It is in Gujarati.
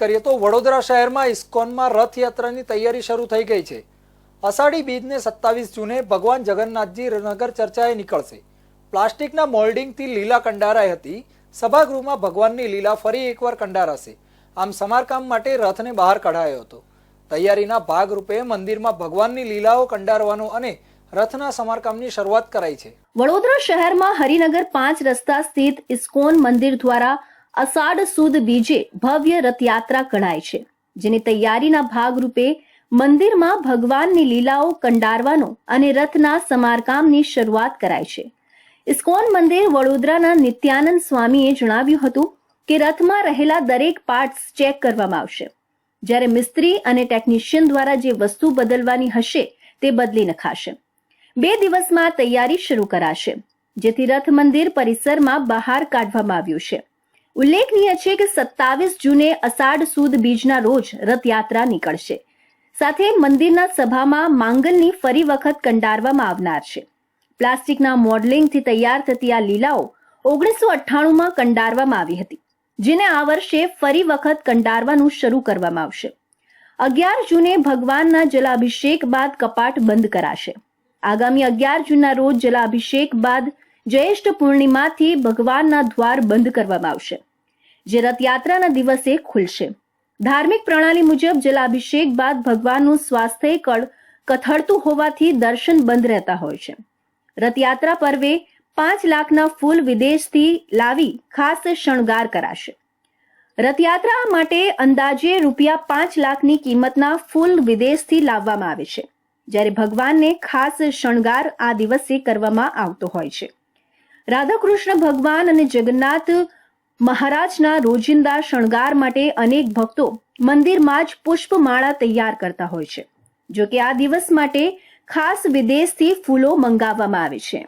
કરીએ તો વડોદરા શહેરમાં ઇસ્કોનમાં રથયાત્રાની તૈયારી શરૂ થઈ ગઈ છે. અષાઢી બીજને સત્તાવીસ જૂને ભગવાન જગન્નાથજી નગર ચર્ચાએ નીકળશે. પ્લાસ્ટિકના મોલ્ડિંગથી લીલા કંડારાઈ હતી. સભાગૃહમાં ભગવાનની લીલા ફરી એકવાર કંડારાશે. આમ સમારકામ માટે રથને બહાર કઢાયો હતો. તૈયારીના ભાગરૂપે મંદિરમાં ભગવાનની લીલાઓ કંડારવાનો અને રથના સમારકામની શરૂઆત કરાઈ છે. વડોદરા શહેરમાં હરિનગર પાંચ રસ્તા સ્થિત ઇસ્કોન મંદિર દ્વારા અષાઢ સુદ બીજે ભવ્ય રથયાત્રા કઢાય છે, જેની તૈયારીના ભાગરૂપે મંદિરમાં ભગવાનની લીલાઓ કંડારવાનો અને રથના સમારકામની શરૂઆત કરાય છે. ઇસ્કોન મંદિર વડોદરાના નિત્યાનંદ સ્વામીએ જણાવ્યું હતું કે રથમાં રહેલા દરેક પાર્ટ્સ ચેક કરવામાં આવશે. જ્યારે મિસ્ત્રી અને ટેકનિશિયન દ્વારા જે વસ્તુ બદલવાની હશે, તે બદલી નખાશે. બે દિવસમાં તૈયારી શરૂ કરાશે, જેથી રથ મંદિર પરિસરમાં બહાર કાઢવામાં આવ્યું છે. ઉલ્લેખનીય છે કે સત્તાવીસ જૂને અષાઢ સુદ બીજના રોજ રથયાત્રા નીકળશે. સાથે મંદિરના સભામાં માંગલની ફરી વખત કંડારવામાં આવનાર છે. પ્લાસ્ટિકના મોડલિંગથી તૈયાર થતી આ લીલાઓ ઓગણીસો અઠ્ઠાણુંમાં કંડારવામાં આવી હતી, જેને આ વર્ષે ફરી વખત કંડારવાનું શરૂ કરવામાં આવશે. અગિયાર જૂને ભગવાનના જલાભિષેક બાદ કપાટ બંધ કરાશે. આગામી અગિયાર જૂનના રોજ જલાભિષેક બાદ જ્યેષ્ઠ પૂર્ણિમાથી ભગવાનના દ્વાર બંધ કરવામાં આવશે, જે રથયાત્રાના દિવસે ખુલશે. ધાર્મિક પ્રણાલી મુજબ જલાભિષેક બાદ ભગવાનનું સ્વાસ્થ્ય કળ કથળતું હોવાથી દર્શન બંધ રહેતા હોય છે. રથયાત્રા પર્વે પાંચ લાખના ફૂલ વિદેશથી લાવી ખાસ શણગાર કરાશે. રથયાત્રા માટે અંદાજે રૂપિયા પાંચ લાખની કિંમતના ફૂલ વિદેશથી લાવવામાં આવે છે, જ્યારે ભગવાનને ખાસ શણગાર આ દિવસે કરવામાં આવતો હોય છે. રાધાકૃષ્ણ ભગવાન અને જગન્નાથ મહારાજના રોજિંદા શણગાર માટે અનેક ભક્તો મંદિરમાં જ પુષ્પમાળા તૈયાર કરતા હોય છે, જો કે આ દિવસ માટે ખાસ વિદેશથી ફૂલો મંગાવવામાં આવે છે.